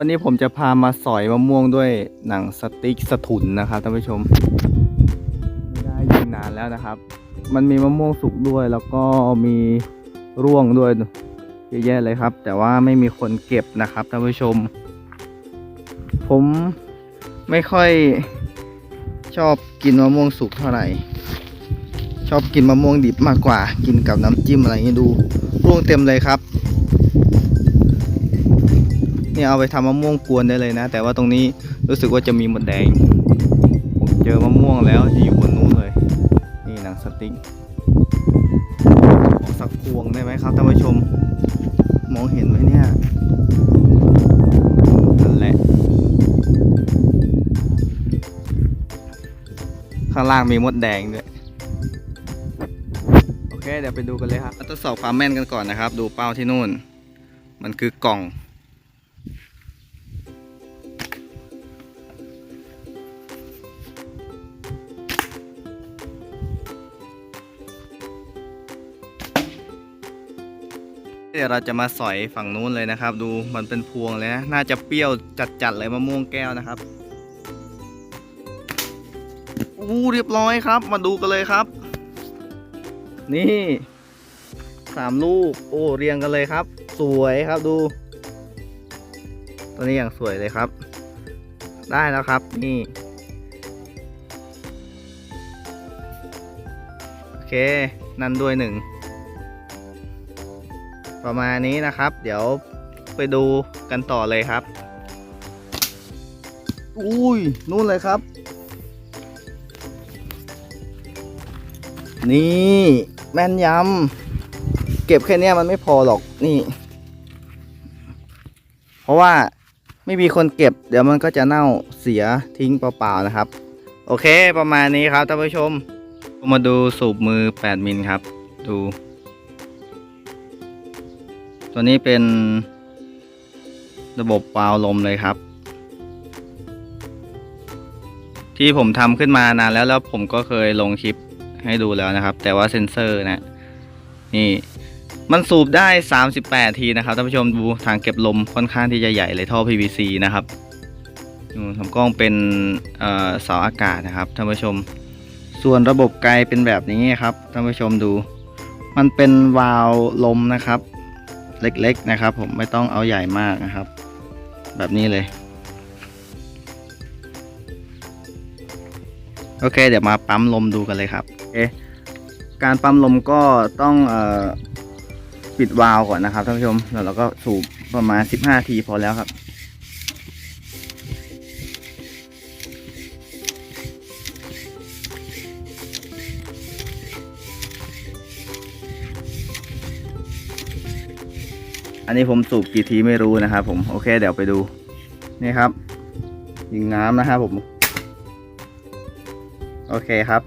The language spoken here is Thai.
วันนี้ผมจะพามาสอยมะม่วงด้วยหนังสติ๊กสถุนนะครับท่านผู้ชมไม่ได้ยิงนานแล้วนะครับ มันมีมะม่วงสุกด้วยแล้วก็มีร่วงด้วยเยอะแยะเลยครับ แต่ว่าไม่มีคนเก็บนะครับท่านผู้ชม ผมไม่ค่อยชอบกินมะม่วงสุกเท่าไหร่ ชอบกินมะม่วงดิบมากกว่า กินกับน้ำจิ้มอะไรอย่างนี้ดู ร่วงเต็มเลยครับ นี่เอาไปทำมะม่วงกวนได้เลยนะ แต่ว่าตรงนี้รู้สึกว่าจะมีหมดแดง ผมเจอมะม่วงแล้วจะอยู่บนนู้นเลย นี่หนังสติ๊กขอสักพวงได้ไหมครับท่านผู้ชม มองเห็นไหมเนี่ยนั่นแหละ ข้างล่างมีมดแดงด้วยโอเคเดี๋ยวไปดูกันเลยครับทดสอบความแม่นกันก่อนนะครับ ดูเป้าที่นู่น มันคือกล่อง เดี๋ยวเราจะมาสอยฝั่งนู้นเลยนะครับ ดูมันเป็นพวงเลยนะ น่าจะเปรี้ยวจัดๆเลยมะม่วงแก้วนะครับอู้เรียบร้อยครับ มาดูกันเลยครับ นี่สามลูก โอ้เรียงกันเลยครับ สวยครับดู ตัวนี้อย่างสวยเลยครับ ได้แล้วครับ นี่ โอเค นั่นด้วยหนึ่ง ประมาณนี้นะครับ เดี๋ยวไปดูกันต่อเลยครับ อุ้ยนู่นเลยครับ นี่แม่นยำเก็บแค่เนี้ยมันไม่พอหรอกนี่ เพราะว่าไม่มีคนเก็บ เดี๋ยวมันก็จะเน่าเสียทิ้งเปล่าๆนะครับ โอเคประมาณนี้ครับท่านผู้ชม มาดูสูบมือ 8 มิลครับ ดู ตัวนี้เป็นระบบวาล์วลมเลยครับ ที่ผมทำขึ้นมานานแล้วแล้วผมก็เคยลงคลิปให้ดูแล้วนะครับ แต่ว่าเซ็นเซอร์นะนี่มันสูบได้ 38 ทีนะครับท่านผู้ชมดูทางเก็บลมค่อนข้างที่จะใหญ่เลยท่อ PVC นะครับดูลำกล้องเป็นเอ่อเสาอากาศนะครับท่านผู้ชม ส่วนระบบไกลเป็นแบบนี้ครับท่านผู้ชมดู มันเป็นวาล์วลมนะครับ เล็กๆนะครับ ผมไม่ต้องเอาใหญ่มากนะครับ แบบนี้เลย โอเค เดี๋ยวมาปั๊มลมดูกันเลยครับเอการปั๊มลมก็ต้องอปิดวาล์วก่อนนะครับท่านผู้ชมแล้วเราก็สูบประมาณ 15ทีพอแล้วครับ อันนี้ผมสูบกี่ทีไม่รู้นะครับผมโอเคเดี๋ยวไปดูนี่ครับ ยิงน้ำนะครับผม โอเคครับ